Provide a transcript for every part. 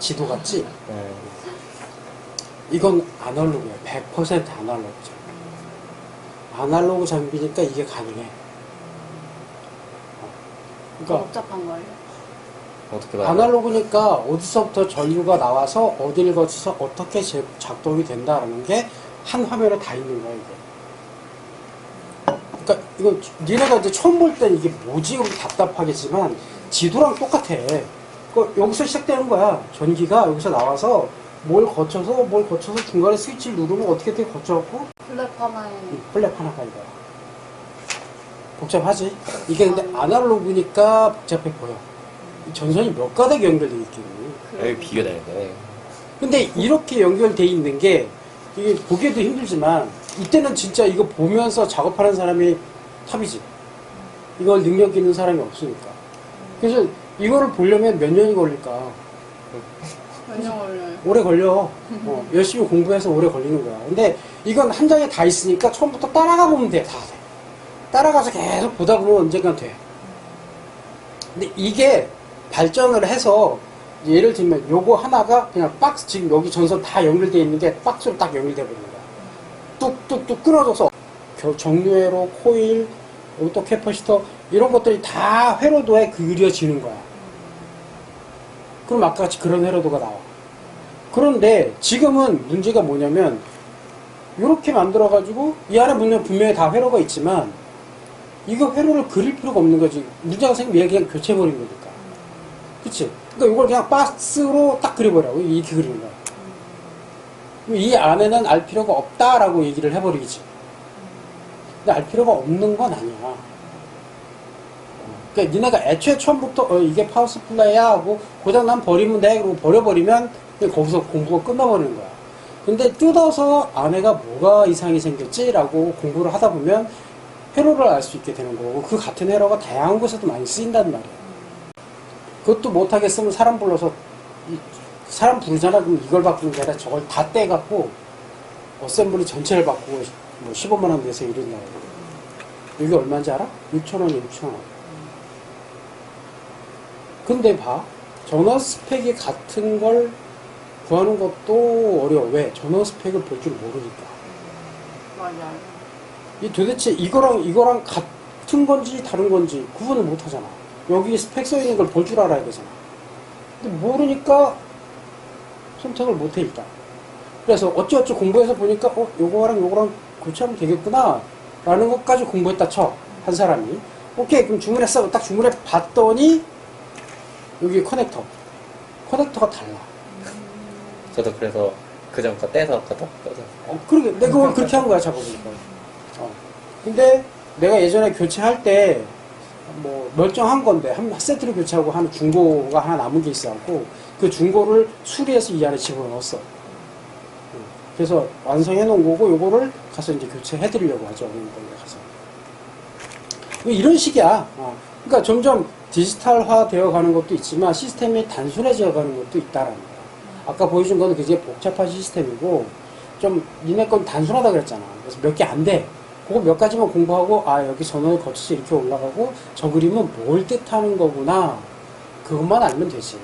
지도 같지? 네. 이건 아날로그야. 100% 아날로그죠. 아날로그 장비니까 이게 가능해. 어. 그러니까 복잡한 거예요. 어떻게 봐요? 아날로그니까 어디서부터 전류가 나와서 어디를 거쳐서 어떻게 제- 작동이 된다라는 게 한 화면에 다 있는 거야 이게. 그러니까 이거 니네가 이제 처음 볼 땐 이게 뭐지? 그럼 답답하겠지만 지도랑 똑같아. 그 여기서 시작되는 거야. 전기가 여기서 나와서 뭘 거쳐서 뭘 거쳐서 중간에 스위치를 누르면 어떻게 돼 거쳐갖고 플랫 하나에 플랩 하나가 이거야. 복잡하지? 이게 근데 아날로그니까 복잡해 보여. 이 전선이 몇 가닥 연결돼 있겠니? 여기 비교되는데. 근데 이렇게 연결돼 있는 게 이게 보기에도 힘들지만 이때는 진짜 이거 보면서 작업하는 사람이 탑이지. 이걸 능력 있는 사람이 없으니까. 그래서 이거를 보려면 몇 년이 걸릴까? 몇 년 걸려요? 오래 걸려. 어, 열심히 공부해서 오래 걸리는 거야. 근데 이건 한 장에 다 있으니까 처음부터 따라가 보면 돼. 다 돼. 따라가서 계속 보다 보면 언젠간 돼. 근데 이게 발전을 해서 예를 들면 요거 하나가 그냥 박스 지금 여기 전선 다 연결되어 있는 게 박스로 딱 연결돼 버리는 거야. 뚝뚝뚝 끊어져서 겨- 정류회로 코일 또 캐퍼시터 이런 것들이 다 회로도에 그려지는 거야. 그럼 아까 같이 그런 회로도가 나와. 그런데 지금은 문제가 뭐냐면 이렇게 만들어 가지고 이 안에 분명 분명히 다 회로가 있지만 이거 회로를 그릴 필요가 없는 거지. 문제가 생기면 얘 그냥 교체해버리는 거니까. 그치? 그러니까 이걸 그냥 박스로 딱 그려버려. 이렇게 그리는 거야. 이 안에는 알 필요가 없다라고 얘기를 해버리지. 근데 알 필요가 없는 건 아니야. 어. 그러니까 니네가 애초에 처음부터 어, 이게 파워 스플라이야 하고 고장 난 버리면 돼 그러고 버려버리면 거기서 공부가 끝나버리는 거야. 근데 뜯어서 안에가 뭐가 이상이 생겼지라고 공부를 하다 보면 회로를 알 수 있게 되는 거고 그 같은 회로가 다양한 곳에도 많이 쓰인단 말이야. 그것도 못하겠으면 사람 불러서 이- 사람 부르잖아 그럼 이걸 바꾸는 게 아니라 저걸 다 떼갖고 어셈블리 전체를 바꾸고 뭐 15만 원 내서 이런다 여기 얼마인지 알아? 6천 원이 6천 원. 근데 봐 전원 스펙이 같은 걸 구하는 것도 어려워. 왜? 전원 스펙을 볼 줄 모르니까. 맞아요. 이 도대체 이거랑 이거랑 같은 건지 다른 건지 구분을 못 하잖아. 여기 스펙 써 있는 걸 볼 줄 알아야 되잖아. 근데 모르니까 선택을 못 해, 일단. 그래서 어찌어찌 공부해서 보니까, 어, 요거랑 요거랑 교체하면 되겠구나. 라는 것까지 공부했다 쳐. 한 사람이. 오케이, 그럼 주문했어. 딱 주문해 봤더니, 여기 커넥터. 커넥터가 달라. 저도 그래서 그전 거 떼서 갖다 떼서. 어, 그러게. 내가 그걸 그렇게 한 거야, 작업이니까. 어. 근데 내가 예전에 교체할 때, 뭐, 멀쩡한 건데, 한 세트를 교체하고 하는 중고가 하나 남은 게 있어갖고, 그 중고를 수리해서 이 안에 집어넣었어. 음. 그래서 완성해 놓은 거고, 요거를 가서 이제 교체해 드리려고 하죠, 어느 거에 가서. 뭐 이런 식이야. 어. 그러니까 점점 디지털화 되어 가는 것도 있지만, 시스템이 단순해져 가는 것도 있다라는 거야. 아까 보여준 거는 굉장히 복잡한 시스템이고, 좀 니네 건 단순하다 그랬잖아. 그래서 몇 개 안 돼. 그거 몇 가지만 공부하고 아 여기 전원을 거쳐서 이렇게 올라가고 저 그림은 뭘 뜻하는 거구나. 그것만 알면 되지.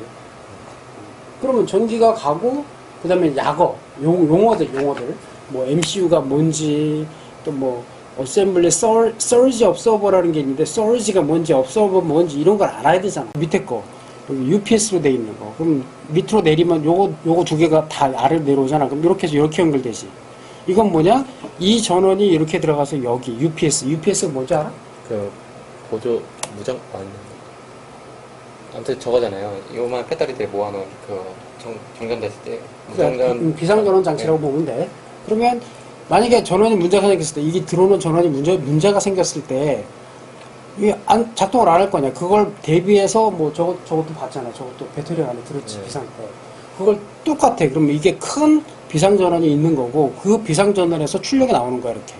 그러면 전기가 가고 그 다음에 약어 용, 용어들 용어들 뭐 MCU가 뭔지 또뭐 어셈블리 썰 서지 업서버라는 게 있는데 서지가 뭔지 업서버 뭔지 이런 걸 알아야 되잖아. 밑에 거 UPS로 돼 있는 거. 그럼 밑으로 내리면 요거 요거 두 개가 다 아래 내려오잖아. 그럼 이렇게 해서 이렇게 연결되지. 이건 뭐냐? 이 전원이 이렇게 들어가서 여기 UPS. UPS가 뭔지 알아? 그 보조 무정 아니. 아무튼 저거잖아요. 요만 배터리들 모아놓은 그 정, 정전됐을 때 무정전 음, 비상전원 장치라고 보면 돼. 그러면 만약에 전원이 문제가 생겼을 때 이게 들어오는 전원이 문제 문제가 생겼을 때 이게 안 작동을 안 할 거냐? 그걸 대비해서 뭐 저것 저것도 봤잖아. 저것도 배터리 안에 들었지 네. 비상 때. 그걸 똑같아. 그러면 이게 큰 비상 전원이 있는 거고 그 비상 전원에서 출력이 나오는 거야 이렇게.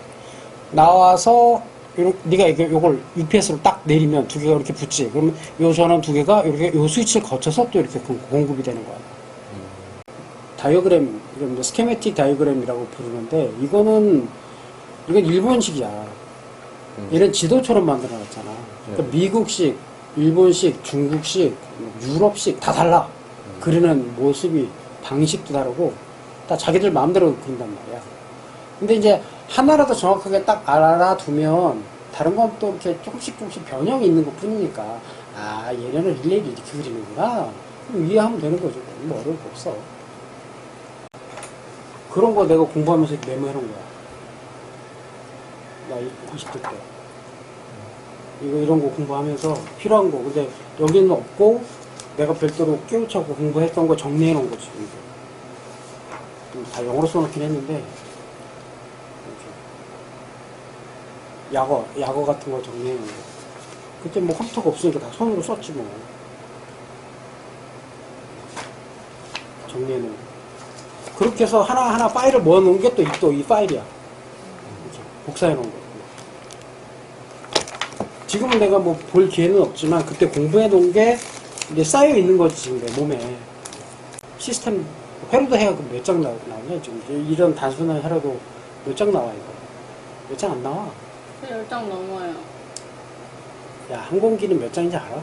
나와서 요렇게 네가 이게 요걸 UPS로 딱 내리면 두 개가 이렇게 붙지. 그러면 요 전원 두 개가 이렇게 요 스위치를 거쳐서 또 이렇게 공- 공급이 되는 거야. 다이어그램, 이건 뭐 스케메틱 다이어그램이라고 부르는데, 이거는, 이건 일본식이야. 음. 얘는 지도처럼 만들어놨잖아. 그러니까 네. 미국식, 일본식, 중국식, 뭐 유럽식 다 달라. 그리는 모습이 방식도 다르고 다 자기들 마음대로 그린단 말이야. 근데 이제 하나라도 정확하게 딱 알아두면 다른 건 또 이렇게 조금씩 조금씩 변형이 있는 것 뿐이니까 아 얘네는 릴레이를 이렇게 그리는구나 이해하면 되는 거죠 뭐 어려울 거 없어 그런 거 내가 공부하면서 메모해 놓은 거야. 나 20대 때. 이거 이런 거 공부하면서 필요한 거. 근데 여기는 없고 내가 별도로 깨우쳐고 공부했던 거 정리해 놓은 거지. 음, 다 영어로 써놓긴 했는데. 약어 약어 같은 거 정리해 놓은 거. 그때 뭐 컴퓨터가 없으니까 다 손으로 썼지 뭐. 정리해 놓은 거 그렇게 해서 하나하나 파일을 모아 놓은 게또이또이 파일이야. 복사해 놓은 거. 지금은 내가 뭐 볼 기회는 없지만 그때 공부해 놓은 게 이제 쌓여 있는 거지 지금 내 몸에. 시스템 회로도 해야 몇장 나오냐 지금. 이런 단순한 회로도 몇 장 나와 이거. 몇 장 안 나와? 열장 넘어요. 야 항공기는 몇 장인지 알아?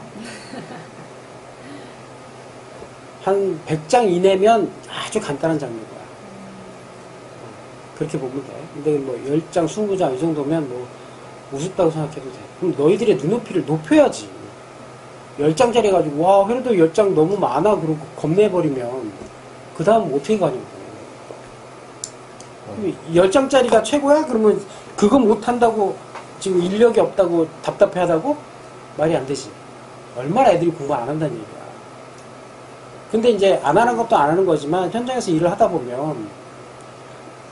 한 100장 이내면 아주 간단한 거야 그렇게 보면 돼 근데 뭐 10장 20장 이 정도면 뭐 우습다고 생각해도 돼. 그럼 너희들의 눈높이를 높여야지. 10장짜리 가지고 와 회로도 10장 너무 많아. 그러고 겁내버리면 그 다음 어떻게 가냐고. 그럼 10장짜리가 최고야? 그러면 그거 못한다고 지금 인력이 없다고 답답해하다고? 말이 안 되지. 얼마나 애들이 공부 안 한다는 얘기야. 근데 이제 안 하는 것도 안 하는 거지만 현장에서 일을 하다 보면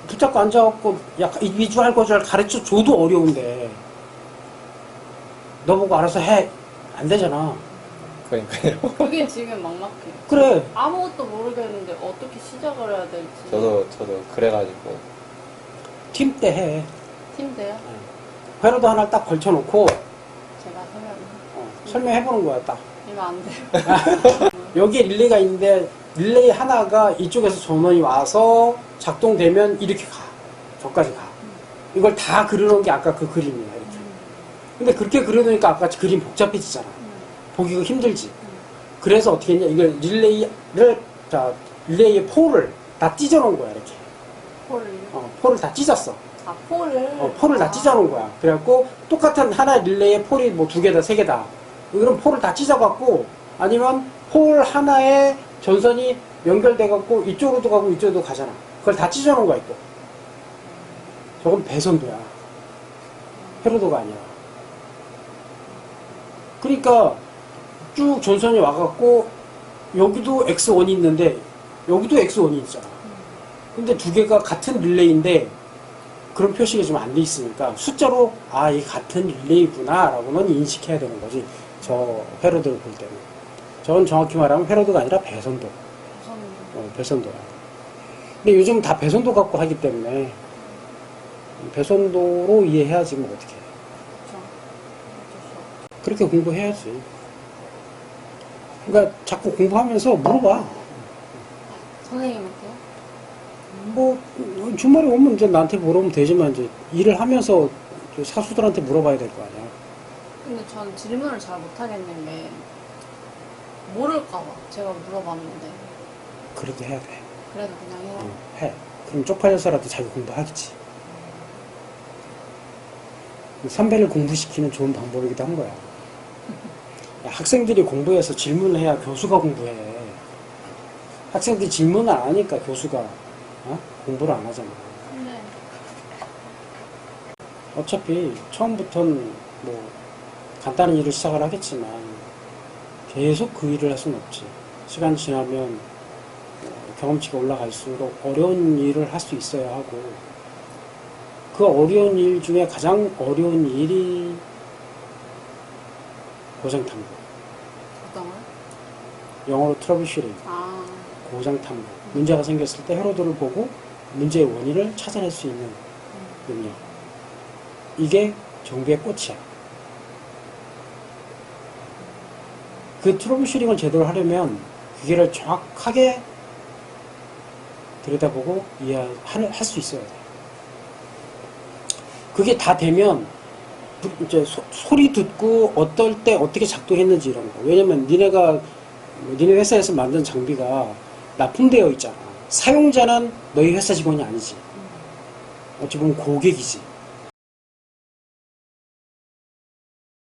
붙잡고 앉아갖고 약간 이 위주할 거줄 가르쳐 줘도 어려운데 너 보고 알아서 해 안 되잖아 그러니까요. 그게 지금 막막해. 그래 아무것도 모르겠는데 어떻게 시작을 해야 될지. 저도 저도 그래가지고 팀 때 해팀 돼요? 회로도 하나 딱 걸쳐놓고 제가 설명. 어, 설명해보는 거야 딱 이거 안 돼요. 여기에 릴레이가 있는데 릴레이 하나가 이쪽에서 전원이 와서 작동되면 이렇게 가. 저까지 가. 이걸 다 그려놓은 게 아까 그 그림이야 이렇게. 근데 그렇게 그려놓으니까 아까 그림 복잡해지잖아. 보기가 힘들지. 그래서 어떻게 했냐? 이걸 릴레이를 자 릴레이의 포를 다 찢어놓은 거야 이렇게. 폴을. 어, 포를 다 찢었어. 아 폴을. 어, 폴을 다 찢어놓은 거야. 그래갖고 똑같은 하나 릴레이에 폴이 뭐 두 개다, 세 개다. 그럼 폴을 다 찢어갖고 아니면 폴 하나에 전선이 연결돼 갖고 이쪽으로도 가고 이쪽으로도 가잖아. 그걸 다 찢어놓은 거야, 또. 저건 배선도야. 회로도가 아니야. 그러니까 쭉 전선이 와갖고 여기도 X1이 있는데 여기도 X1이 있잖아. 근데 두 개가 같은 릴레이인데 그런 표시가 좀 안 돼 있으니까 숫자로 아, 이 같은 릴레이구나 라고는 인식해야 되는 거지. 저 회로드를 볼 때는. 저건 정확히 말하면 회로드가 아니라 배선도. 어, 배선도야. 근데 요즘 다 배선도 갖고 하기 때문에 배선도로 이해해야지 뭐 어떻게. 그렇죠. 그렇게 공부해야지. 그러니까 자꾸 공부하면서 물어봐. 선생님한테요? 뭐 주말에 오면 이제 나한테 물어보면 되지만 이제 일을 하면서 저 사수들한테 물어봐야 될 거 아니야. 근데 전 질문을 잘 못하겠는 게 모를까봐 제가 물어봤는데 그래도 해야 돼. 그래도 그냥 해요. 어, 해. 그럼 쪽팔려서라도 자기 공부하겠지. 선배를 공부시키는 좋은 방법이기도 한 거야. 야, 학생들이 공부해서 질문을 해야 교수가 공부해. 학생들이 질문을 안 하니까 교수가 어? 공부를 안 하잖아. 근데 어차피 처음부터는 뭐 간단한 일을 시작을 하겠지만 계속 그 일을 할 수는 없지. 시간 지나면 어, 경험치가 올라갈수록 어려운 일을 할 수 있어야 하고 그 어려운 일 중에 가장 어려운 일이 고장 탐구. 어떤 걸? 영어로 트러블 슈링, 아 고장 탐구. 문제가 생겼을 때 회로도를 보고 문제의 원인을 찾아낼 수 있는 능력. 이게 정비의 꽃이야. 그 트러블 슈링을 제대로 하려면 기계를 정확하게 들여다보고 이해할 수 있어야 돼. 그게 다 되면 부- 이제 소, 리 듣고 어떨 때 어떻게 작동했는지 이런 거. 왜냐면 니네가 뭐 니네 회사에서 만든 장비가 납품되어 있잖아. 사용자는 너희 회사 직원이 아니지. 어찌 보면 고객이지.